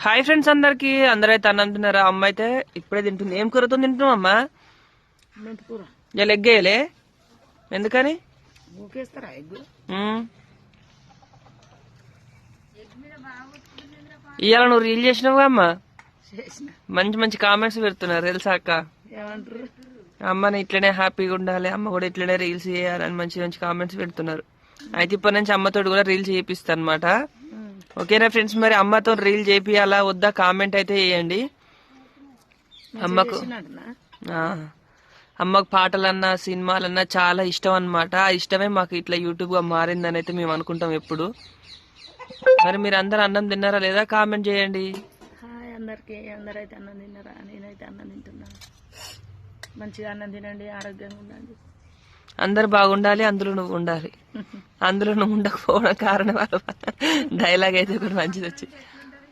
Hi friends అందరికి. అందరైతే అన్నం తిన్నారా? అమ్మ అయితే ఇప్పుడే తింటుంది. ఏం కూరతో తింటున్నావు అమ్మా? ఇలా ఎందుకని? ఊకేస్తారా ఎగ్గు? ఉమ్. ఇవాళ నువ్వు రీల్ చేసినావుగా అమ్మా? మంచి మంచి కామెంట్స్ పెడుతున్నారు. తెలుసా అక్క? ఏమంటారు అమ్మని ఇట్లనే హ్యాపీగా ఉండాలి. అమ్మ కూడా ఇట్లనే రీల్స్ చేయాలని మంచి మంచి కామెంట్స్ పెడుతున్నారు. అయితే ఇప్పటి నుంచి అమ్మతోటి కూడా రీల్స్ చేపిస్తా అనమాట ఓకేనా ఫ్రెండ్స్? మరి అమ్మతో రీల్ చేపియాలా? వద్దా? కామెంట్ అయితే చేయండి. అమ్మకు అమ్మకు పాటలన్నా సినిమాలన్నా చాలా ఇష్టం అన్నమాట. ఆ ఇష్టమే మాకు ఇట్లా యూట్యూబ్గా మారిందని అయితే మేము అనుకుంటాం ఎప్పుడు. మరి మీరు అందరు అన్నం తిన్నారా లేదా? కామెంట్ చేయండి. హాయ్ అందరికి. అందరైతే అన్నం తిన్నారా? నేనైతే అన్నం తింటున్నా. మంచిగా అన్నం తినండి ఆరోగ్యంగా ఉండండి. అందరు బాగుండాలి అందులో నువ్వు ఉండాలి. అందులో నువ్వు ఉండకపోవడం కారణం వల్ల డైలాగ్ అయితే ఒకటి మంచిది వచ్చింది